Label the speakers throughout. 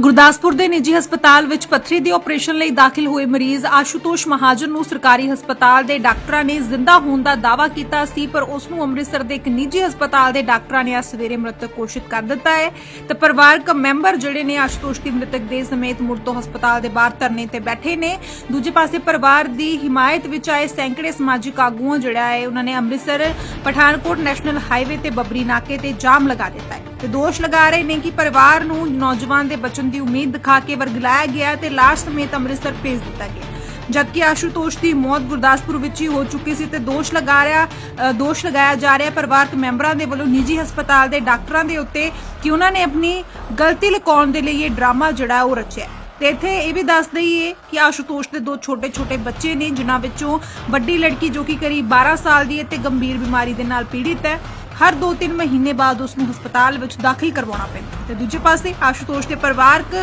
Speaker 1: ਗੁਰਦਾਸਪੁਰ ਦੇ ਨਿੱਜੀ ਹਸਪਤਾਲ ਵਿੱਚ ਪੱਥਰੀ ਦੇ ਆਪਰੇਸ਼ਨ ਲਈ ਦਾਖਲ ਹੋਏ ਮਰੀਜ਼ ਆਸ਼ੂਤੋਸ਼ ਮਹਾਜਨ ਨੂੰ ਸਰਕਾਰੀ ਹਸਪਤਾਲ ਦੇ ਡਾਕਟਰਾਂ ਨੇ ਜ਼ਿੰਦਾ ਹੋਣ ਦਾ ਦਾਅਵਾ ਕੀਤਾ ਸੀ, ਪਰ ਉਸ ਨੂੰ ਅੰਮ੍ਰਿਤਸਰ ਦੇ ਇੱਕ ਨਿੱਜੀ ਹਸਪਤਾਲ ਦੇ ਡਾਕਟਰਾਂ ਨੇ ਅੱਜ ਸਵੇਰੇ ਮ੍ਰਿਤਕ ਘੋਸ਼ਿਤ ਕਰ ਦਿੱਤਾ ਹੈ। ਤੇ ਪਰਿਵਾਰਕ ਮੈਂਬਰ ਜਿਹੜੇ ਨੇ ਆਸ਼ੂਤੋਸ਼ ਦੀ ਮ੍ਰਿਤਕ ਦੇ ਸਮੇਤ ਮੁੜ ਤੋਂ ਹਸਪਤਾਲ ਦੇ ਬਾਹਰ ਧਰਨੇ ਤੇ ਬੈਠੇ ਨੇ। ਦੂਜੇ ਪਾਸੇ ਪਰਿਵਾਰ ਦੀ ਹਿਮਾਇਤ ਵਿੱਚ ਆਏ ਸੈਂਕੜੇ ਸਮਾਜਿਕ ਆਗੂਆਂ ਜਿਹੜਾ ਹੈ, ਉਹਨਾਂ ਨੇ ਅੰਮ੍ਰਿਤਸਰ, ਪਠਾਨਕੋਟ ਨੈਸ਼ਨਲ ਹਾਈਵੇ ਤੇ ਬੱਬਰੀ ਨਾਕੇ ਤੇ ਜਾਮ ਲਗਾ ਦਿੱਤਾ ਹੈ। ਤੇ ਦੋਸ਼ ਲਗਾ ਰਹੇ ਨੇ ਕਿ ਪਰਿਵਾਰ ਨੂੰ ਨੌਜਵਾਨ ਦੇ ਬਚਨ ਦੀ ਉਮੀਦ ਦਿਖਾ ਕੇ ਵਰਗਲਾਇਆ ਗਿਆ ਤੇ ਲਾਸ਼ ਸਮੇਤ ਅੰਮ੍ਰਿਤਸਰ ਭੇਜ ਦਿੱਤਾ ਗਿਆ। ਜਦਕਿ ਆਸ਼ੂਤੋਸ਼ ਦੀ ਮੌਤ ਗੁਰਦਾਸਪੁਰ ਵਿੱਚ ਹੀ ਹੋ ਚੁੱਕੀ ਸੀ ਤੇ ਦੋਸ਼ ਲਗਾ ਰਿਹਾ ਦੋਸ਼ ਲਗਾਇਆ ਜਾ ਰਿਹਾ ਪਰਿਵਾਰਕ ਮੈਂਬਰਾਂ ਦੇ ਵੱਲੋਂ ਨਿੱਜੀ ਹਸਪਤਾਲ ਦੇ ਡਾਕਟਰਾਂ ਦੇ ਉੱਤੇ ਕਿ ਉਹਨਾਂ ਨੇ ਆਪਣੀ ਗਲਤੀ ਲੁਕਾਉਣ ਦੇ ਲਈ ਇਹ ਡਰਾਮਾ ਜਿਹੜਾ ਉਹ ਰਚਿਆ ਤੇ ਇੱਥੇ ਇਹ ਵੀ ਦੱਸ ਦਈਏ ਕਿ ਆਸ਼ੂਤੋਸ਼ ਦੇ ਦੋ ਛੋਟੇ-ਛੋਟੇ ਬੱਚੇ ਨੇ, ਜਿਨ੍ਹਾਂ ਵਿੱਚੋਂ ਵੱਡੀ ਲੜਕੀ ਜੋ ਕਿ ਕਰੀਬ 12 ਸਾਲ ਦੀ ਹੈ ਤੇ ਗੰਭੀਰ ਬਿਮਾਰੀ ਦੇ ਨਾਲ ਪੀੜਿਤ ਹੈ। ਹਰ 2-3 ਮਹੀਨੇ ਬਾਅਦ ਉਸ ਨੂੰ ਹਸਪਤਾਲ ਵਿੱਚ ਦਾਖਲ ਕਰਵਾਉਣਾ ਪੈਂਦਾ ਤੇ ਦੂਜੇ ਪਾਸੇ ਆਸ਼ੂਤੋਸ਼ ਦੇ ਪਰਿਵਾਰਕ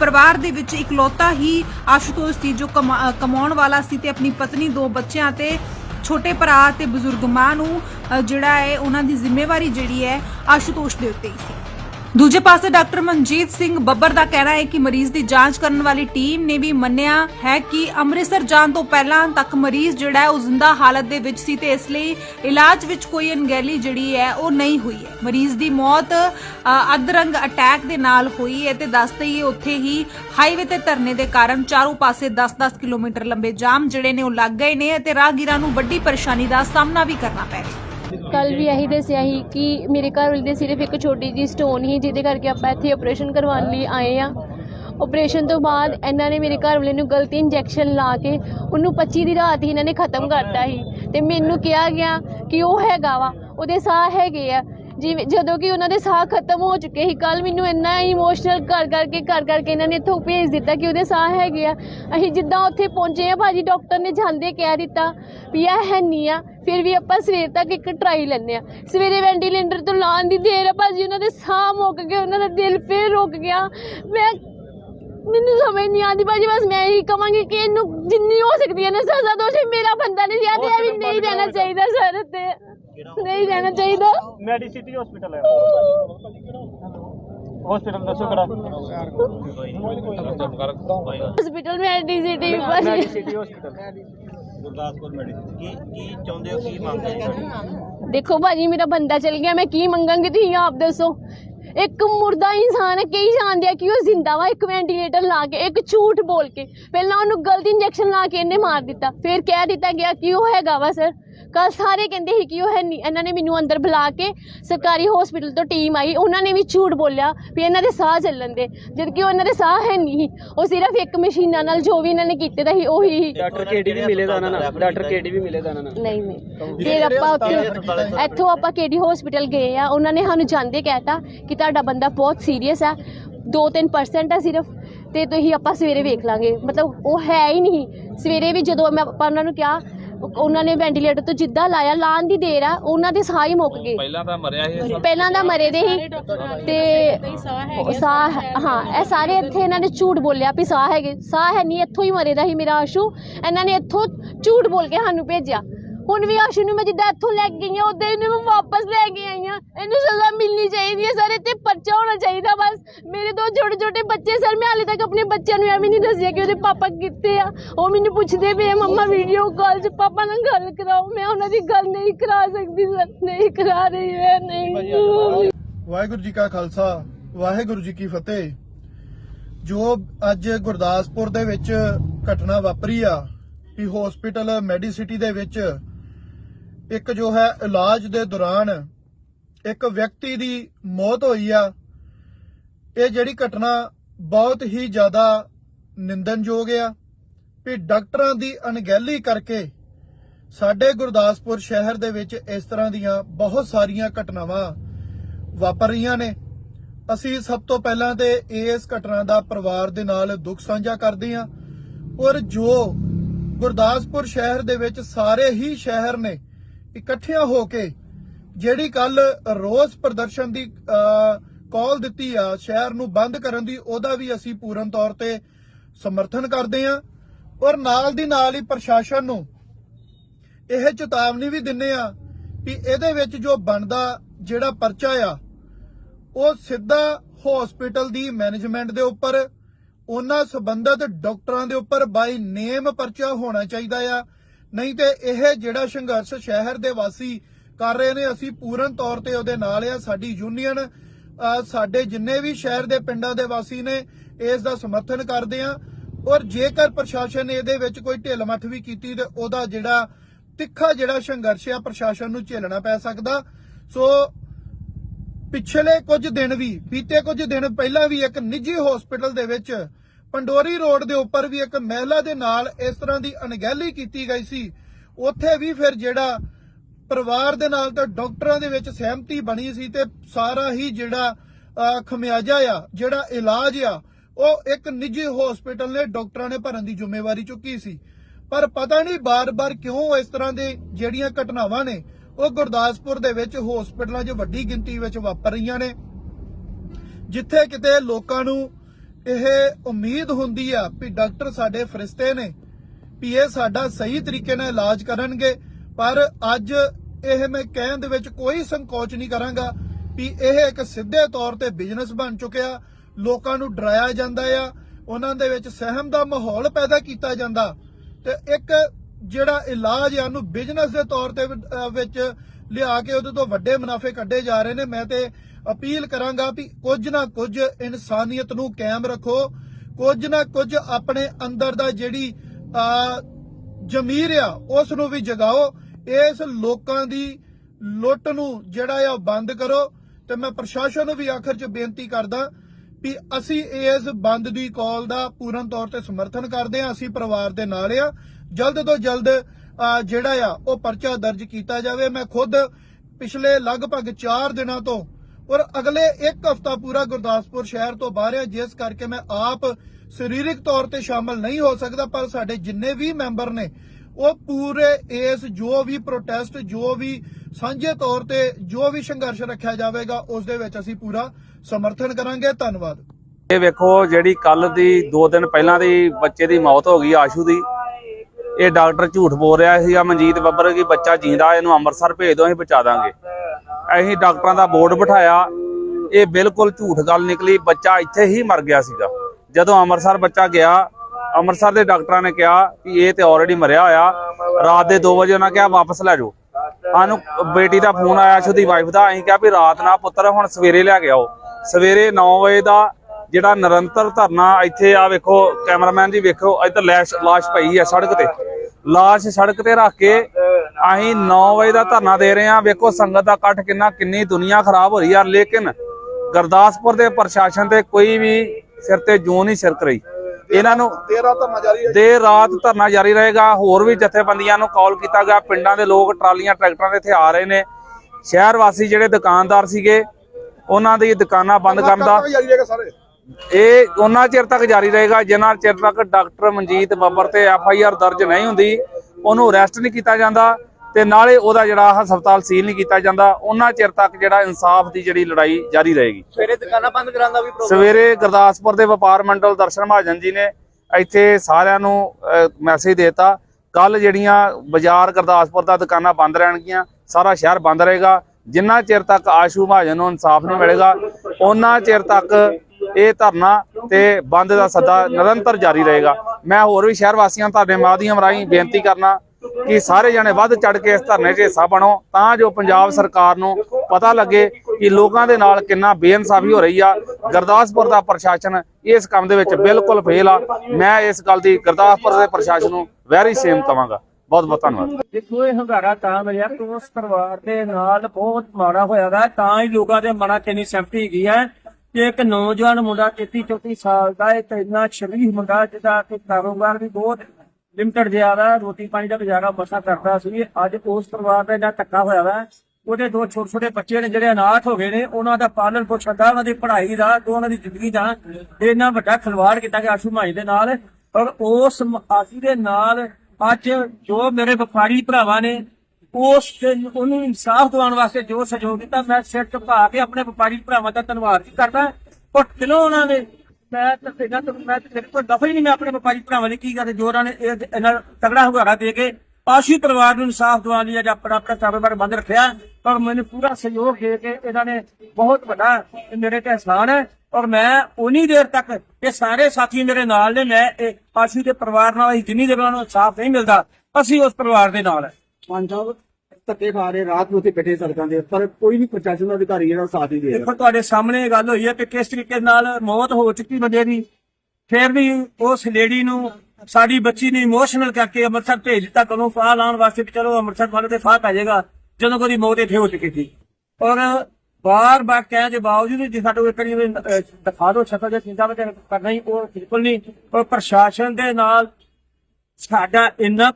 Speaker 1: ਪਰਿਵਾਰ ਦੇ ਵਿੱਚ ਇਕਲੌਤਾ ਹੀ ਆਸ਼ੂਤੋਸ਼ ਸੀ ਜੋ ਕਮਾ- ਕਮਾਉਣ ਵਾਲਾ ਸੀ ਤੇ ਆਪਣੀ ਪਤਨੀ, ਦੋ ਬੱਚਿਆਂ ਤੇ ਛੋਟੇ ਭਰਾ ਤੇ ਬਜ਼ੁਰਗ ਮਾਂ ਨੂੰ ਜਿਹੜਾ ਹੈ, ਉਹਨਾਂ ਦੀ ਜ਼ਿੰਮੇਵਾਰੀ ਜਿਹੜੀ ਹੈ, ਆਸ਼ੂਤੋਸ਼ ਦੇ ਉੱਤੇ ਹੀ ਸੀ। ਦੂਜੇ ਪਾਸੇ ਡਾਕਟਰ ਮਨਜੀਤ ਸਿੰਘ ਬੱਬਰ ਦਾ ਕਹਿਣਾ ਹੈ ਕਿ ਮਰੀਜ਼ ਦੀ ਜਾਂਚ ਕਰਨ ਵਾਲੀ ਟੀਮ ਨੇ ਵੀ ਮੰਨਿਆ ਹੈ ਕਿ ਅੰਮ੍ਰਿਤਸਰ ਜਾਣ ਤੋਂ ਪਹਿਲਾਂ ਤੱਕ ਮਰੀਜ਼ ਜਿਹੜਾ ਹੈ ਉਹ ਜ਼ਿੰਦਾ ਹਾਲਤ ਦੇ ਵਿੱਚ ਸੀ ਤੇ ਇਸ ਲਈ ਇਲਾਜ ਵਿੱਚ ਕੋਈ ਅਣਗਹਿਲੀ ਜਿਹੜੀ ਹੈ ਉਹ ਨਹੀਂ ਹੋਈ ਹੈ। ਮਰੀਜ਼ ਦੀ ਮੌਤ ਅ, ਅਧਰੰਗ ਅਟੈਕ ਦੇ ਨਾਲ ਹੋਈ ਹੈ ਤੇ ਦੱਸਦੇ ਦਈਏ ਉੱਥੇ ਹੀ ਹਾਈਵੇ ਤੇ ਧਰਨੇ ਦੇ ਕਾਰਨ ਚਾਰੋਂ ਪਾਸੇ 10-10 ਕਿਲੋਮੀਟਰ ਲੰਬੇ ਜਾਮ ਜਿਹੜੇ ਨੇ ਉਹ ਲੱਗ ਗਏ ਨੇ ਅਤੇ ਰਾਹਗੀਰਾਂ ਨੂੰ ਵੱਡੀ ਪਰੇਸ਼ਾਨੀ ਦਾ ਸਾਹਮਣਾ ਵੀ ਕਰਨਾ ਪੈ ਰਿਹਾ
Speaker 2: ਕੱਲ ਵੀ ਇਹੀ ਦੱਸਿਆ ਸੀ ਕਿ ਮੇਰੇ ਘਰ ਵਾਲੇ ਦੇ ਸਿਰਫ ਇੱਕ ਛੋਟੀ ਜੀ ਸਟੋਨ ਹੀ ਜਿਹਦੇ ਕਰਕੇ ਆਪਾਂ ਇੱਥੇ ਆਪਰੇਸ਼ਨ ਕਰਵਾਉਣ ਲਈ ਆਏ ਆ ਆਪਰੇਸ਼ਨ ਤੋਂ ਬਾਅਦ ਇਹਨਾਂ ਨੇ ਮੇਰੇ ਘਰ ਵਾਲੇ ਨੂੰ ਗਲਤੀ ਇੰਜੈਕਸ਼ਨ ਲਾ ਕੇ ਉਹਨੂੰ 25 ਦੀ ਰਾਤ ਹੀ ਇਹਨਾਂ ਨੇ ਖਤਮ ਕਰਤਾ ਸੀ। ਤੇ ਮੈਨੂੰ ਕਿਹਾ ਗਿਆ ਕਿ ਉਹ ਹੈਗਾ ਵਾ, ਉਹਦੇ ਸਾਹ ਹੈਗੇ ਆ। ਜਿਵੇਂ ਜਦੋਂ ਕਿ ਉਹਨਾਂ ਦੇ ਸਾਹ ਖਤਮ ਹੋ ਚੁੱਕੇ ਸੀ ਕੱਲ ਮੈਨੂੰ ਇੰਨਾ ਇਮੋਸ਼ਨਲ ਕਰ ਕਰਕੇ ਕਰ ਕਰਕੇ ਇਹਨਾਂ ਨੇ ਇੱਥੋਂ ਭੇਜ ਦਿੱਤਾ ਕਿ ਉਹਦੇ ਸਾਹ ਹੈਗੇ ਆ। ਅਸੀਂ ਜਿੱਦਾਂ ਉੱਥੇ ਪਹੁੰਚੇ ਆ, ਭਾਜੀ ਡਾਕਟਰ ਨੇ ਜਾਂਦੇ ਕਹਿ ਦਿੱਤਾ ਵੀ ਇਹ ਹੈ ਨਹੀਂ ਆ ਫਿਰ ਵੀ ਆਪਾਂ ਸਵੇਰ ਤੱਕ ਇੱਕ ਟਰਾਈ ਲੈਂਦੇ ਆ ਸਵੇਰੇ ਵੈਂਟੀਲੇਟਰ ਤੋਂ ਲਾਉਣ ਦੀ ਦੇਰ ਆ ਭਾਜੀ ਉਹਨਾਂ ਦੇ ਸਾਹ ਮੁੱਕ ਗਏ ਉਹਨਾਂ ਦਾ ਦਿਲ ਫੇਰ ਰੁਕ ਗਿਆ। ਮੈਂ ਮੈਨੂੰ ਸਮਝ ਨਹੀਂ ਆਉਂਦੀ ਭਾਜੀ ਬਸ ਮੈਂ ਇਹੀ ਕਵਾਂਗੀ ਕਿ ਇਹਨੂੰ ਜਿੰਨੀ ਹੋ ਸਕਦੀ ਹੈ ਨਾ ਸਜ਼ਾ ਦੋ ਜੇ ਮੇਰਾ ਬੰਦਾ ਨਹੀਂ ਰਿਹਾ ਤੇ ਇਹ ਵੀ ਨਹੀਂ ਰਹਿਣਾ ਚਾਹੀਦਾ ਸਰ ਤੇ। ਨਹੀਂ ਰਹਿਣਾ ਚਾਹੀਦਾ।
Speaker 3: ਮੈਡੀਸਿਟੀ ਹਸਪੀਟਲ ਹੈ। ਹਸਪੀਟਲ ਦੱਸੋ ਕਿਹੜਾ?
Speaker 2: ਹਸਪੀਟਲ ਮੈਡੀਸਿਟੀ ਭਾਜੀ।
Speaker 3: ਮੈਡੀਸਿਟੀ ਹਸਪੀਟਲ
Speaker 4: ਗੁਰਦਾਸਪੁਰ ਮੈਡੀਸਨ ਕੀ ਕੀ ਚਾਹੁੰਦੇ ਹੋ? ਕੀ ਮੰਗ ਹੈ? ਤੁਹਾਡੀ
Speaker 2: ਦੇਖੋ ਭਾਜੀ, ਮੇਰਾ ਬੰਦਾ ਚਲ ਗਿਆ, ਮੈਂ ਕੀ ਮੰਗਾਂਗੀ ਤੁਸੀਂ ਆਪ ਦੱਸੋ। ਇੱਕ ਮੁਰਦਾ ਇਨਸਾਨ ਹੈ ਕਈ ਜਾਣਦੇ ਆ ਕਿ ਉਹ ਜ਼ਿੰਦਾ ਵਾ, ਇੱਕ ਵੈਂਟੀਲੇਟਰ ਲਾ ਕੇ, ਇੱਕ ਝੂਠ ਬੋਲ ਕੇ। ਪਹਿਲਾਂ ਉਹਨੂੰ ਗਲਤ ਇੰਜੈਕਸ਼ਨ ਲਾ ਕੇ ਇਹਨੇ ਮਾਰ ਦਿੱਤਾ। ਫਿਰ ਕਹਿ ਦਿੱਤਾ ਗਿਆ ਕਿ ਉਹ ਹੈਗਾ ਵਾ ਸਰ ਕੱਲ ਸਾਰੇ ਕਹਿੰਦੇ ਸੀ ਕਿ ਉਹ ਹੈ ਨਹੀਂ ਇਹਨਾਂ ਨੇ ਮੈਨੂੰ ਅੰਦਰ ਬੁਲਾ ਕੇ ਸਰਕਾਰੀ ਹਸਪੀਟਲ ਤੋਂ ਟੀਮ ਆਈ ਉਹਨਾਂ ਨੇ ਵੀ ਝੂਠ ਬੋਲਿਆ ਵੀ ਇਹਨਾਂ ਦੇ ਸਾਹ ਚੱਲਣ ਦੇ ਜਦ ਕਿ ਉਹਨਾਂ ਦੇ ਸਾਹ ਹੈ ਨਹੀਂ ਉਹ ਸਿਰਫ ਇੱਕ ਮਸ਼ੀਨਾਂ ਨਾਲ ਜੋ ਵੀ ਇਹਨਾਂ ਨੇ ਕੀਤੇ ਦਾ ਸੀ ਉਹੀ
Speaker 3: ਡਾਕਟਰ ਕੇਡੀ ਵੀ ਮਿਲੇਗਾ ਉਹਨਾਂ ਨਾਲ ਡਾਕਟਰ ਕੇਡੀ ਵੀ ਮਿਲੇਗਾ ਉਹਨਾਂ ਨਾਲ।
Speaker 2: ਨਹੀਂ ਨਹੀਂ। ਫਿਰ ਆਪਾਂ ਉੱਥੇ ਇੱਥੋਂ ਆਪਾਂ ਕੇਡੀ ਹਸਪੀਟਲ ਗਏ ਆ ਉਹਨਾਂ ਨੇ ਸਾਨੂੰ ਜਾਂਦੇ ਕਹਿਤਾ ਕਿ ਤੁਹਾਡਾ ਬੰਦਾ ਬਹੁਤ ਸੀਰੀਅਸ ਆ 2-3% ਆ ਸਿਰਫ ਤੇ ਤੁਸੀਂ ਆਪਾਂ ਸਵੇਰੇ ਵੇਖ ਲਾਂਗੇ। ਮਤਲਬ ਉਹ ਹੈ ਹੀ ਨਹੀਂ। ਸਵੇਰੇ ਵੀ ਜਦੋਂ ਮੈਂ ਆਪਾਂ ਉਹਨਾਂ ਨੂੰ ਕਿਹਾ ਉਹਨਾਂ ਨੇ ਵੈਂਟੀਲੇਟਰ ਤੋਂ ਜਿੱਦਾਂ ਲਾਇਆ ਲਾਣ ਦੀ ਦੇਰ ਆ ਉਹਨਾਂ ਦੇ ਸਾਹ ਹੀ ਮੁੱਕ ਗਏ।
Speaker 5: ਪਹਿਲਾਂ ਤਾਂ ਮਰਿਆ ਸੀ
Speaker 2: ਪਹਿਲਾਂ ਦਾ ਮਰੇ ਦੇ ਹੀ ਤੇ ਸਾਹ ਹਾਂ ਇਹ ਸਾਰੇ ਇੱਥੇ ਇਹਨਾਂ ਨੇ ਝੂਠ ਬੋਲਿਆ ਵੀ ਸਾਹ ਹੈਗੇ। ਸਾਹ ਹੈ ਨਹੀਂ ਇੱਥੋਂ ਹੀ ਮਰੇ ਦਾ ਹੀ ਮੇਰਾ ਆਸ਼ੂ। ਇਹਨਾਂ ਨੇ ਇੱਥੋਂ ਝੂਠ ਬੋਲ ਕੇ ਸਾਨੂੰ ਭੇਜਿਆ। ਹੁਣ ਵੀ ਆਸ਼ੂ ਨੂੰ ਮੈਂ ਜਿੱਦਾਂ ਇੱਥੋਂ ਲੈ ਕੇ ਗਈ ਹਾਂ ਉਦਾਂ ਇਹਨੂੰ ਮੈਂ ਵਾਪਸ ਲੈ ਕੇ ਆਈ ਹਾਂ ਇਹਨੂੰ ਸਜ਼ਾ ਮਿਲਣੀ ਚਾਹੀਦੀ ਹੈ ਸਰ, ਇੱਥੇ ਪਰਚਾ ਹੋਣਾ ਚਾਹੀਦਾ ਬਸ। ਮੇਰੇ ਦੋ ਛੋਟੇ ਛੋਟੇ ਬੱਚੇ ਸਰ, ਮੈਂ ਹਾਲੇ ਤੱਕ ਆਪਣੇ ਬੱਚਿਆਂ ਨੂੰ ਐਵੇਂ ਨਹੀਂ ਦੱਸਿਆ ਕਿ ਉਹਦੇ ਪਾਪਾ ਕਿੱਥੇ ਆ। ਉਹ ਮੈਨੂੰ ਪੁੱਛਦੇ ਪਏ ਮੰਮਾ ਵੀਡੀਓ ਕਾਲ 'ਚ ਪਾਪਾ ਨਾਲ ਗੱਲ ਕਰਾਓ। ਮੈਂ ਉਹਨਾਂ ਦੀ ਗੱਲ ਨਹੀਂ ਕਰਾ ਸਕਦੀ ਸਰ, ਨਹੀਂ ਕਰਾ ਰਹੀ ਮੈਂ, ਨਹੀਂ।
Speaker 6: ਵਾਹਿਗੁਰੂ ਜੀ ਕਾ ਖਾਲਸਾ, ਵਾਹਿਗੁਰੂ ਜੀ ਕੀ ਫਤਿਹ। ਜੋ ਅੱਜ ਗੁਰਦਾਸਪੁਰ ਦੇ ਵਿੱਚ ਘਟਨਾ ਵਾਪਰੀ ਆ ਕਿ ਹਸਪੀਟਲ ਮੈਡੀਸਿਟੀ ਦੇ ਵਿੱਚ ਇੱਕ ਜੋ ਹੈ ਇਲਾਜ ਦੇ ਦੌਰਾਨ ਇੱਕ ਵਿਅਕਤੀ ਦੀ ਮੌਤ ਹੋਈ ਆ, ਇਹ ਜਿਹੜੀ ਘਟਨਾ ਬਹੁਤ ਹੀ ਜ਼ਿਆਦਾ ਨਿੰਦਨਯੋਗ ਆ ਵੀ ਡਾਕਟਰਾਂ ਦੀ ਅਣਗਹਿਲੀ ਕਰਕੇ ਸਾਡੇ ਗੁਰਦਾਸਪੁਰ ਸ਼ਹਿਰ ਦੇ ਵਿੱਚ ਇਸ ਤਰ੍ਹਾਂ ਦੀਆਂ ਬਹੁਤ ਸਾਰੀਆਂ ਘਟਨਾਵਾਂ ਵਾਪਰ ਰਹੀਆਂ ਨੇ। ਅਸੀਂ ਸਭ ਤੋਂ ਪਹਿਲਾਂ ਤੇ ਇਸ ਘਟਨਾ ਦਾ ਪਰਿਵਾਰ ਦੇ ਨਾਲ ਦੁੱਖ ਸਾਂਝਾ ਕਰਦੇ ਹਾਂ। ਔਰ ਜੋ ਗੁਰਦਾਸਪੁਰ ਸ਼ਹਿਰ ਦੇ ਵਿੱਚ ਸਾਰੇ ਹੀ ਸ਼ਹਿਰ ਨੇ ਇਕੱਠਿਆਂ ਹੋ ਕੇ ਜਿਹੜੀ ਕੱਲ ਰੋਸ ਪ੍ਰਦਰਸ਼ਨ ਦੀ ਕਾਲ ਦਿੱਤੀ ਆ ਸ਼ਹਿਰ ਨੂੰ ਬੰਦ ਕਰਨ ਦੀ, ਉਹਦਾ ਵੀ ਅਸੀਂ ਪੂਰਨ ਤੌਰ ਤੇ ਸਮਰਥਨ ਕਰਦੇ ਹਾਂ। ਔਰ ਨਾਲ ਦੀ ਨਾਲ ਹੀ ਪ੍ਰਸ਼ਾਸਨ ਨੂੰ ਇਹ ਚੇਤਾਵਨੀ ਵੀ ਦਿੰਨੇ ਆ ਵੀ ਇਹਦੇ ਵਿੱਚ ਜੋ ਬਣਦਾ ਜਿਹੜਾ ਪਰਚਾ ਆ, ਉਹ ਸਿੱਧਾ ਹਸਪੀਟਲ ਦੀ ਮੈਨੇਜਮੈਂਟ ਦੇ ਉੱਪਰ, ਉਹਨਾਂ ਸੰਬੰਧਿਤ ਡਾਕਟਰਾਂ ਦੇ ਉੱਪਰ ਬਾਈ ਨੇਮ ਪਰਚਾ ਹੋਣਾ ਚਾਹੀਦਾ ਆ। ਨਹੀਂ ਤੇ ਇਹ ਜਿਹੜਾ ਸੰਘਰਸ਼ ਸ਼ਹਿਰ ਦੇ ਵਾਸੀ ਕਰ ਰਹੇ ਨੇ, ਅਸੀਂ ਪੂਰਨ ਤੌਰ ਤੇ ਉਹਦੇ ਨਾਲ ਆ। ਸਾਡੀ ਯੂਨੀਅਨ ਸਾਡੇ ਜਿੰਨੇ ਵੀ ਸ਼ਹਿਰ ਦੇ ਪਿੰਡਾਂ ਦੇ ਵਾਸੀ ਨੇ, ਇਸ ਦਾ ਸਮਰਥਨ ਕਰਦੇ ਆ। ਔਰ ਜੇਕਰ ਪ੍ਰਸ਼ਾਸਨ ਨੇ ਇਹਦੇ ਵਿੱਚ ਕੋਈ ਢਿੱਲ ਮੱਠ ਵੀ ਕੀਤੀ ਤੇ ਉਹਦਾ ਜਿਹੜਾ ਤਿੱਖਾ ਜਿਹੜਾ ਸੰਘਰਸ਼ ਆ, ਪ੍ਰਸ਼ਾਸਨ ਨੂੰ ਝੇਲਣਾ ਪੈ ਸਕਦਾ। ਸੋ ਪਿਛਲੇ ਕੁਝ ਦਿਨ ਵੀ, ਬੀਤੇ ਕੁਝ ਦਿਨ ਪਹਿਲਾਂ ਵੀ ਇੱਕ ਨਿੱਜੀ ਹਸਪੀਟਲ ਦੇ ਵਿੱਚ ਪੰਡੋਰੀ ਰੋਡ ਦੇ ਉੱਪਰ ਵੀ ਇੱਕ ਮਹਿਲਾ ਦੇ ਨਾਲ ਇਸ ਤਰ੍ਹਾਂ ਦੀ ਅਣਗਹਿਲੀ ਕੀਤੀ ਗਈ ਸੀ। ਉੱਥੇ ਵੀ ਫਿਰ ਜਿਹੜਾ ਪਰਿਵਾਰ ਦੇ ਨਾਲ ਤਾਂ ਡਾਕਟਰਾਂ ਦੇ ਵਿੱਚ ਸਹਿਮਤੀ ਬਣੀ ਸੀ ਤੇ ਸਾਰਾ ਹੀ ਜਿਹੜਾ ਖਮਿਆਜਾ ਆ, ਜਿਹੜਾ ਇਲਾਜ ਆ, ਉਹ ਇੱਕ ਨਿੱਜੀ ਹਸਪੀਟਲ ਨੇ ਡਾਕਟਰਾਂ ਨੇ ਭਰਨ ਦੀ ਜ਼ਿੰਮੇਵਾਰੀ ਚੁੱਕੀ ਸੀ। ਪਰ ਪਤਾ ਨਹੀਂ ਬਾਰ-ਬਾਰ ਕਿਉਂ ਇਸ ਤਰ੍ਹਾਂ ਦੇ ਜਿਹੜੀਆਂ ਘਟਨਾਵਾਂ ਨੇ, ਉਹ ਗੁਰਦਾਸਪੁਰ ਦੇ ਵਿੱਚ ਹਸਪੀਟਲਾਂ 'ਚ ਵੱਡੀ ਗਿਣਤੀ ਵਿੱਚ ਵਾਪਰ ਰਹੀਆਂ ਨੇ, ਜਿੱਥੇ ਕਿਤੇ ਲੋਕਾਂ ਨੂੰ ਇਹ ਉਮੀਦ ਹੁੰਦੀ ਆ ਵੀ ਡਾਕਟਰ ਸਾਡੇ ਫਰਿਸ਼ਤੇ ਨੇ ਵੀ ਇਹ ਸਾਡਾ ਸਹੀ ਤਰੀਕੇ ਨਾਲ ਇਲਾਜ ਕਰਨਗੇ, ਪਰ ਅੱਜ ਇਹ ਮੈਂ ਕਹਿਣ ਦੇ ਵਿੱਚ ਕੋਈ ਸੰਕੋਚ ਨਹੀਂ ਕਰਾਂਗਾ ਵੀ ਇਹ ਇੱਕ ਸਿੱਧੇ ਤੌਰ ਤੇ ਬਿਜ਼ਨਸ ਬਣ ਚੁੱਕਿਆ, ਲੋਕਾਂ ਨੂੰ ਡਰਾਇਆ ਜਾਂਦਾ ਆ, ਉਹਨਾਂ ਦੇ ਵਿੱਚ ਸਹਿਮ ਦਾ ਮਾਹੌਲ ਪੈਦਾ ਕੀਤਾ ਜਾਂਦਾ ਤੇ ਇੱਕ ਜਿਹੜਾ ਇਲਾਜ ਆ ਉਹਨੂੰ ਬਿਜ਼ਨਸ ਦੇ ਤੌਰ ਤੇ ਵਿੱਚ ਲਿਆ ਕੇ ਉਹਦੇ ਤੋਂ ਵੱਡੇ ਮੁਨਾਫੇ ਕੱਢੇ ਜਾ ਰਹੇ ਨੇ। ਮੈਂ ਤੇ ਅਪੀਲ ਕਰਾਂਗਾ ਵੀ ਕੁਝ ਨਾ ਕੁਝ ਇਨਸਾਨੀਅਤ ਨੂੰ ਕਾਇਮ ਰੱਖੋ। ਕੁਝ ਨਾ ਕੁਝ ਆਪਣੇ ਅੰਦਰ ਦਾ ਜਿਹੜੀ ਜ਼ਮੀਰ ਆ, ਉਸ ਨੂੰ ਵੀ ਜਗਾਓ। ਇਸ ਲੋਕਾਂ ਦੀ ਲੁੱਟ ਨੂੰ ਜਿਹੜਾ ਆ ਉਹ ਬੰਦ ਕਰੋ। ਤੇ ਮੈਂ ਪ੍ਰਸ਼ਾਸਨ ਨੂੰ ਵੀ ਆਖਰ 'ਚ ਬੇਨਤੀ ਕਰਦਾ ਵੀ ਅਸੀਂ ਇਸ ਬੰਦ ਦੀ ਕਾਲ ਦਾ ਪੂਰਨ ਤੌਰ ਤੇ ਸਮਰਥਨ ਕਰਦੇ ਹਾਂ, ਅਸੀਂ ਪਰਿਵਾਰ ਦੇ ਨਾਲ ਆ ਜਲਦ ਤੋਂ ਜਲਦ ਜਿਹੜਾ ਆ ਉਹ ਪਰਚਾ ਦਰਜ ਕੀਤਾ ਜਾਵੇ। ਮੈਂ ਖੁਦ ਪਿਛਲੇ ਲਗਭਗ 4 ਦਿਨਾਂ ਤੋਂ ਔਰ ਅਗਲੇ ਇੱਕ ਹਫਤਾ ਪੂਰਾ ਗੁਰਦਾਸਪੁਰ ਸ਼ਹਿਰ ਤੋਂ ਬਾਹਰ ਆ ਜਿਸ ਕਰਕੇ ਮੈਂ ਆਪ ਸਰੀਰਕ ਤੌਰ ਤੇ ਸ਼ਾਮਲ ਨਹੀਂ ਹੋ ਸਕਦਾ, ਪਰ ਸਾਡੇ ਜਿੰਨੇ ਵੀ ਮੈਂਬਰ ਨੇ, ਉਹ ਪੂਰੇ ਇਸ ਜੋ ਵੀ ਪ੍ਰੋਟੈਸਟ ਜੋ ਵੀ ਸਾਂਝੇ ਤੌਰ ਤੇ ਜੋ ਵੀ ਸੰਘਰਸ਼ ਰੱਖਿਆ ਜਾਵੇਗਾ, ਉਸ ਦੇ ਵਿੱਚ ਅਸੀਂ ਪੂਰਾ ਸਮਰਥਨ ਕਰਾਂਗੇ। ਧੰਨਵਾਦ।
Speaker 5: ਇਹ ਵੇਖੋ ਜਿਹੜੀ ਕੱਲ ਦੀ 2 ਦਿਨ ਪਹਿਲਾਂ ਦੀ ਬੱਚੇ ਦੀ ਮੌਤ ਹੋ ਗਈ ਆਸ਼ੂ ਦੀ, ਇਹ ਡਾਕਟਰ ਝੂਠ ਬੋਲ ਰਿਹਾ ਸੀਗਾ, ਮਨਜੀਤ ਬੱਬਰ ਕਿ ਬੱਚਾ ਜਿੰਦਾ, ਇਹਨੂੰ ਅੰਮ੍ਰਿਤਸਰ ਭੇਜ ਦਿਓ, ਅਸੀਂ ਬਚਾ ਦਾਂਗੇ। ਅਸੀਂ ਡਾਕਟਰਾਂ ਦਾ ਬੋਰਡ ਬਿਠਾਇਆ। ਇਹ ਬਿਲਕੁਲ ਝੂਠ ਗੱਲ ਨਿਕਲੀ, ਬੱਚਾ ਇੱਥੇ ਹੀ ਮਰ ਗਿਆ ਸੀਗਾ। ਜਦੋਂ ਅੰਮ੍ਰਿਤਸਰ ਬੱਚਾ ਗਿਆ, ਅੰਮ੍ਰਿਤਸਰ ਦੇ ਡਾਕਟਰਾਂ ਨੇ ਕਿਹਾ ਕਿ ਇਹ ਤੇ ਆਲਰੇਡੀ ਮਰਿਆ ਹੋਇਆ। ਰਾਤ ਦੇ 2 ਵਜੇ ਉਹਨਾਂ ਕਿਹਾ, ਵਾਪਸ ਲੈ ਜਾਓ। ਸਾਨੂੰ ਬੇਟੀ ਦਾ ਫੋਨ ਆਇਆ ਸੀ, ਉਹਦੀ ਵਾਈਫ ਦਾ। ਅਸੀਂ ਕਿਹਾ ਵੀ ਰਾਤ ਨਾ ਪੁੱਤਰ, ਹੁਣ ਸਵੇਰੇ ਲੈ ਕੇ ਆਓ। ਸਵੇਰੇ 9 ਵਜੇ ਦਾ ਜਿਹੜਾ ਨਿਰੰਤਰ ਧਰਨਾ ਇੱਥੇ ਆ, ਵੇਖੋ, ਕੈਮਰਾਮੈਨ ਜੀ ਵੇਖੋ, ਇੱਧਰ ਲੈਸ਼ ਲਾਸ਼ ਪਈ ਹੈ ਸੜਕ ਤੇ। ਲਾਸ਼ ਸੜਕ ਤੇ ਰੱਖ ਕੇ ਅਸੀਂ 9 ਵਜੇ ਦਾ ਧਰਨਾ ਦੇ ਰਹੇ ਹਾਂ। ਵੇਖੋ ਸੰਗਤ ਦਾ ਇਕੱਠ ਕਿੰਨਾ ਕਿੰਨੀ ਦੁਨੀਆ ਖਰਾਬ ਹੋ ਰਹੀ ਆ ਲੇਕਿਨ ਗੁਰਦਾਸਪੁਰ ਦੇ ਪ੍ਰਸ਼ਾਸਨ ਤੇ ਕੋਈ ਵੀ ਸਿਰ ਤੇ ਜੂੰ ਨਹੀਂ ਸਿਰਕ ਰਹੀ। ਇਹਨਾਂ ਨੂੰ
Speaker 6: ਤੇਰਾ ਧਰਨਾ ਜਾਰੀ ਹੈ।
Speaker 5: ਦੇਰ ਰਾਤ ਧਰਨਾ ਜਾਰੀ ਰਹੇਗਾ। ਹੋਰ ਵੀ ਜਥੇਬੰਦੀਆਂ ਨੂੰ ਕਾਲ ਕੀਤਾ ਗਿਆ। ਪਿੰਡਾਂ ਦੇ ਲੋਕ ਟਰਾਲੀਆਂ ਟਰੈਕਟਰਾਂ ਦੇ ਇੱਥੇ ਆ ਰਹੇ ਨੇ। ਸ਼ਹਿਰ ਵਾਸੀ ਜਿਹੜੇ ਦੁਕਾਨਦਾਰ ਸੀਗੇ ਉਹਨਾਂ ਦੀ ਦੁਕਾਨਾਂ ਬੰਦ ਕਰਨ ਦਾ ਇਹ ਉਹਨਾਂ ਚਿਰ ਤੱਕ ਜਾਰੀ ਰਹੇਗਾ ਜਿੰਨਾ ਚਿਰ ਤੱਕ ਡਾਕਟਰ ਮਨਜੀਤ ਬੱਬਰ ਤੇ ਐਫ ਆਈ ਆਰ ਦਰਜ ਨਹੀਂ ਹੁੰਦੀ ਉਹਨੂੰ ਅਰੈਸਟ ਨਹੀਂ ਕੀਤਾ ਜਾਂਦਾ ਤੇ ਨਾਲੇ ਉਹਦਾ ਜਿਹੜਾ ਹਸਪਤਾਲ ਸੀਲ ਨਹੀਂ ਕੀਤਾ ਜਾਂਦਾ ਉਹਨਾਂ ਚਿਰ ਤੱਕ ਜਿਹੜਾ ਇਨਸਾਫ ਦੀ ਜਿਹੜੀ ਲੜਾਈ ਜਾਰੀ ਰਹੇਗੀ।
Speaker 3: ਸਵੇਰੇ ਦੁਕਾਨਾਂ ਬੰਦ ਕਰਾਉਣ ਦਾ ਵੀ
Speaker 5: ਸਵੇਰੇ ਗੁਰਦਾਸਪੁਰ ਦੇ ਵਪਾਰ ਮੰਡਲ ਦਰਸ਼ਨ ਮਹਾਜਨ ਜੀ ਨੇ ਇੱਥੇ ਸਾਰਿਆਂ ਨੂੰ ਮੈਸੇਜ ਦੇਤਾ ਕੱਲ ਜਿਹੜੀਆਂ ਬਾਜ਼ਾਰ ਗੁਰਦਾਸਪੁਰ ਦਾ ਦੁਕਾਨਾਂ ਬੰਦ ਰਹਿਣਗੀਆਂ ਸਾਰਾ ਸ਼ਹਿਰ ਬੰਦ ਰਹੇਗਾ ਜਿੰਨਾ ਚਿਰ ਤੱਕ ਆਸ਼ੂ ਮਹਾਜਨ ਨੂੰ ਇਨਸਾਫ ਨਹੀਂ ਮਿਲੇਗਾ ਉਹਨਾਂ ਚਿਰ ਤੱਕ ਇਹ ਧਰਨਾ ਤੇ ਬੰਦ ਦਾ ਸੱਦਾ ਨਿਰੰਤਰ ਜਾਰੀ ਰਹੇਗਾ। ਮੈਂ ਹੋਰ ਵੀ ਸ਼ਹਿਰ ਵਾਸੀਆਂ ਤੁਹਾਡੇ ਮਾਧਿਅਮ ਰਾਹੀਂ ਬੇਨਤੀ ਕਰਨਾ ਕਿ ਸਾਰੇ ਜਣੇ ਵੱਧ ਚੜ ਕੇ ਇਸ ਧਰਨੇ 'ਚ ਹਿੱਸਾ ਬਣੋ ਤਾਂ ਜੋ ਪੰਜਾਬ ਸਰਕਾਰ ਨੂੰ ਪਤਾ ਲੱਗੇ ਕਿ ਲੋਕਾਂ ਦੇ ਨਾਲ ਕਿੰਨਾ ਬੇਇਨਸਾਫੀ ਹੋ ਰਹੀ ਆ। ਗੁਰਦਾਸਪੁਰ ਦਾ ਪ੍ਰਸ਼ਾਸਨ ਇਸ ਕੰਮ ਦੇ ਵਿੱਚ ਬਿਲਕੁਲ ਫੇਲ ਆ। ਮੈਂ ਇਸ ਗੱਲ ਦੀ ਗੁਰਦਾਸਪੁਰ ਦੇ ਪ੍ਰਸ਼ਾਸਨ ਨੂੰ ਵੈਰੀ ਸੇਮ ਕਵਾਂਗਾ। ਬਹੁਤ ਬਹੁਤ ਧੰਨਵਾਦ।
Speaker 3: ਦੇਖੋ, ਇਹ ਹੰਗਾਰਾ ਤਾਂ ਮਿਲਿਆ। ਕਿ ਉਸ ਪਰਿਵਾਰ ਦੇ ਨਾਲ ਬਹੁਤ ਮਾੜਾ ਹੋਇਆਗਾ, ਤਾਂ ਹੀ ਲੋਕਾਂ ਦੇ ਮਨਾਂ 'ਚ ਇੰਨੀ ਸਹਿਮਤੀ ਹੈਗੀ ਹੈ। ਕਿ ਇੱਕ ਨੌਜਵਾਨ ਮੁੰਡਾ 33 34 ਸਾਲ ਦਾ ਇੱਕ ਇੰਨਾ ਸ਼ਰੀਫ ਮੁੰਡਾ ਜਿਹਦਾ ਕਿ ਕਾਰੋਬਾਰ ਵੀ ਬਹੁਤ ਲਿਮਟਡ ਜਿਹਾ ਵਾ, ਰੋਟੀ ਪਾਣੀ ਦਾ ਗੁਜ਼ਾਰਾ ਮਸਾ ਕਰਦਾ ਸੀ। ਅੱਜ ਉਸ ਪਰਿਵਾਰ ਦਾ ਇੰਨਾ ਧੱਕਾ ਹੋਇਆ ਵਾ, ਉਹਦੇ ਦੋ ਛੋਟੇ ਛੋਟੇ ਬੱਚੇ ਨੇ ਜਿਹੜੇ ਅਨਾਥ ਹੋ ਗਏ ਨੇ, ਉਹਨਾਂ ਦਾ ਪਾਲਣ ਪੋਸ਼ਣ ਦਾ, ਉਹਨਾਂ ਦੀ ਪੜ੍ਹਾਈ ਦਾ ਤੇ ਉਹਨਾਂ ਦੀ ਜ਼ਿੰਦਗੀ ਦਾ ਤੇ ਇੰਨਾ ਵੱਡਾ ਖਿਲਵਾੜ ਕੀਤਾ ਗਿਆ ਆਸ਼ੂ ਮਾਈ ਦੇ ਨਾਲ। ਪਰ ਉਸ ਆਸੀ ਦੇ ਨਾਲ ਅੱਜ ਜੋ ਮੇਰੇ ਵਪਾਰੀ ਭਰਾਵਾਂ ਨੇ ਉਸ ਦਿਨ ਉਹਨੂੰ ਇਨਸਾਫ ਦਿਵਾਉਣ ਵਾਸਤੇ ਜੋ ਸਹਿਯੋਗ ਦਿੱਤਾ, ਮੈਂ ਸਿਰ ਝੁਕਾ ਕੇ ਆਪਣੇ ਵਪਾਰੀ ਭਰਾਵਾਂ ਦਾ ਧੰਨਵਾਦ ਵੀ ਕਰਦਾ। ਔਰ ਦਿਲੋਂ ਉਹਨਾਂ ਨੇ ਮੈਂ ਤਾਂ ਇਹਨਾਂ ਤੋਂ ਮੈਂ ਤੇ ਮੇਰੇ ਦਫਾ ਹੀ ਨਹੀਂ, ਮੈਂ ਆਪਣੇ ਵਪਾਰੀ ਭਰਾਵਾਂ ਦੀ ਕੀ ਕਰਦੇ ਜੋ ਨੇ ਇਹਨਾਂ ਤਗੜਾ ਹੁਗਾਰਾ ਦੇ ਕੇ ਆਸ਼ੂ ਪਰਿਵਾਰ ਨੂੰ ਇਨਸਾਫ ਦਿਵਾਉਣ ਲਈ ਅੱਜ ਆਪਣਾ ਆਪਣਾ ਕਾਰੋਬਾਰ ਬੰਦ ਰੱਖਿਆ। ਪਰ ਮੈਨੂੰ ਪੂਰਾ ਸਹਿਯੋਗ ਦੇ ਕੇ ਇਹਨਾਂ ਨੇ ਬਹੁਤ ਵੱਡਾ ਮੇਰੇ ਤੇ ਅਹਿਸਾਨ ਹੈ। ਔਰ ਮੈਂ ਉਨੀ ਦੇਰ ਤੱਕ ਇਹ ਸਾਰੇ ਸਾਥੀ ਮੇਰੇ ਨਾਲ ਨੇ। ਮੈਂ ਇਹ ਆਸ਼ੂ ਦੇ ਪਰਿਵਾਰ ਨਾਲ ਜਿੰਨੀ ਦੇਰ ਉਹਨਾਂ ਨੂੰ ਇਨਸਾਫ ਨਹੀਂ ਮਿਲਦਾ, ਅਸੀਂ ਉਸ ਪਰਿਵਾਰ ਦੇ ਨਾਲ ਹੈ।
Speaker 7: ਮਾਨ ਸਾਹਿਬ ਧੱਕੇ ਖਾ ਰਹੇ, ਰਾਤ ਨੂੰ ਉੱਥੇ ਬੈਠੇ ਸੜਕਾਂ ਦੇ ਪਰ ਕੋਈ ਵੀ ਪ੍ਰਸ਼ਾਸਨ ਦਾ ਅਧਿਕਾਰੀ ਜਿਹੜਾ ਸਾਥ ਨਹੀਂ ਦੇ ਰਿਹਾ।
Speaker 3: ਦੇਖੋ, ਤੁਹਾਡੇ ਸਾਹਮਣੇ ਇਹ ਗੱਲ ਹੋਈ ਹੈ ਕਿ ਕਿਸ ਤਰੀਕੇ ਨਾਲ ਮੌਤ ਹੋ ਚੁੱਕੀ ਬੰਦੇ ਦੀ। ਫਿਰ ਵੀ ਉਸ ਲੇਡੀ ਨੂੰ, ਸਾਡੀ ਬੱਚੀ ਨੂੰ ਇਮੋਸ਼ਨਲ ਕਰਕੇ ਅੰਮ੍ਰਿਤਸਰ ਭੇਜ ਦਿੱਤਾ। ਕਦੋਂ ਫਾਹ ਲਾਉਣ ਵਾਸਤੇ ਵੀ ਚਲੋ ਅੰਮ੍ਰਿਤਸਰ ਵਾਲੇ ਤੇ ਫਾਹ ਪੈ ਜਾਏਗਾ, ਜਦੋਂ ਕੋਈ ਮੌਤ ਇੱਥੇ ਹੋ ਚੁੱਕੀ ਸੀ। ਔਰ ਬਾਰ ਬਾਰ ਕਹਿਣ ਦੇ ਬਾਵਜੂਦ ਜੇ ਸਾਡੇ ਕੋਲ ਕਰੀ ਦਿਖਾ ਦਿਓ ਸ਼ਕਲ ਦੇ ਚਿੰਤਾ ਵਿੱਚ ਕਰਨਾ ਹੀ ਉਹ ਬਿਲਕੁਲ ਨਹੀਂ। ਔਰ ਪ੍ਰਸ਼ਾਸਨ ਦੇ ਨਾਲ ਸਾਡਾ ਇੰਨਾ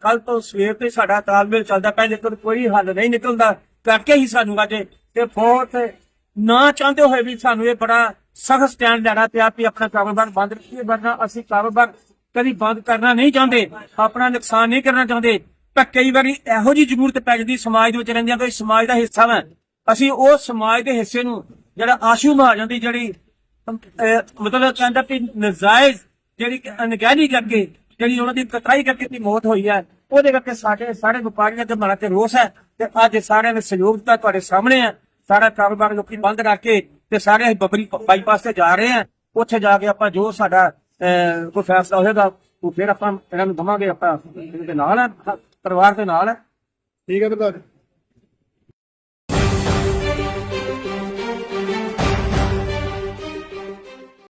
Speaker 3: ਕੱਲ ਤੋਂ ਸਵੇਰ ਤੇ ਸਾਡਾ ਤਾਲਮੇਲ ਚੱਲਦਾ ਪਿਆ ਲੇਕਿਨ ਕੋਈ ਹੱਲ ਨਹੀਂ ਨਿਕਲਦਾ, ਕਰਕੇ ਹੀ ਸਾਨੂੰ ਅੱਜ ਤੇ ਫੋਰਥ ਨਾ ਚਾਹੁੰਦੇ ਹੋਏ ਵੀ ਸਾਨੂੰ ਇਹ ਬੜਾ ਸਖਤ ਸਟੈਂਡ ਲੈਣਾ ਪਿਆ ਵੀ ਆਪਣਾ ਕਾਰੋਬਾਰ ਬੰਦ ਰੱਖੀਏ, ਵਰਨਾ ਅਸੀਂ ਕਾਰੋਬਾਰ ਕਦੀ ਬੰਦ ਕਰਨਾ ਨਹੀਂ ਚਾਹੁੰਦੇ, ਆਪਣਾ ਨੁਕਸਾਨ ਨਹੀਂ ਕਰਨਾ ਚਾਹੁੰਦੇ। ਪਰ ਕਈ ਵਾਰੀ ਇਹੋ ਜੀ ਜ਼ਰੂਰਤ ਪੈ ਜਾਂਦੀ, ਸਮਾਜ ਦੇ ਵਿੱਚ ਰਹਿੰਦਿਆਂ ਕੋਈ ਸਮਾਜ ਦਾ ਹਿੱਸਾ ਹੈ ਅਸੀਂ ਉਹ ਸਮਾਜ ਦੇ ਹਿੱਸੇ ਨੂੰ ਜਿਹੜਾ ਆਸ਼ੂ ਮਹਾਜਨ ਦੀ ਜਿਹੜੀ ਮਤਲਬ ਕਹਿੰਦਾ ਕਿ ਨਜਾਇਜ਼, ਜਿਹੜੀ ਕਿ ਅਣਗਹਿਲੀ ਕਰਕੇ ਜਿਹੜੀ ਉਹਨਾਂ ਦੀ ਕਤਰਾਈ ਕਰਕੇ ਦੀ ਮੌਤ ਹੋਈ ਹੈ ਉਹਦੇ ਕਰਕੇ ਸਾਡੇ ਸਾਰੇ ਵਪਾਰੀਆਂ ਦੇ ਮਨਾਂ ਤੇ ਰੋਸ ਹੈ ਤੇ ਅੱਜ ਸਾਰਿਆਂ ਨੇ ਸਹਿਯੋਗ ਦਿੱਤਾ ਤੁਹਾਡੇ ਸਾਹਮਣੇ ਹੈ। ਸਾਰਾ ਕਾਰੋਬਾਰ ਲੋਕੀ ਬੰਦ ਰੱਖ ਕੇ ਤੇ ਸਾਰੇ ਅਸੀਂ ਬੱਬਰੀ ਬਾਈਪਾਸ ਤੇ ਜਾ ਰਹੇ ਆ ਉੱਥੇ ਜਾ ਕੇ ਆਪਾਂ ਜੋ ਸਾਡਾ ਅਹ, ਕੋਈ ਫੈਸਲਾ ਹੋਏਗਾ ਉਹ ਫਿਰ ਆਪਾਂ ਇਹਨਾਂ ਨੂੰ ਦਵਾਂਗੇ ਆਪਾਂ ਇਹਦੇ ਨਾਲ ਹੈ ਪਰਿਵਾਰ ਦੇ ਨਾਲ ਹੈ।
Speaker 6: ਠੀਕ ਹੈ ਪ੍ਰਧਾਨ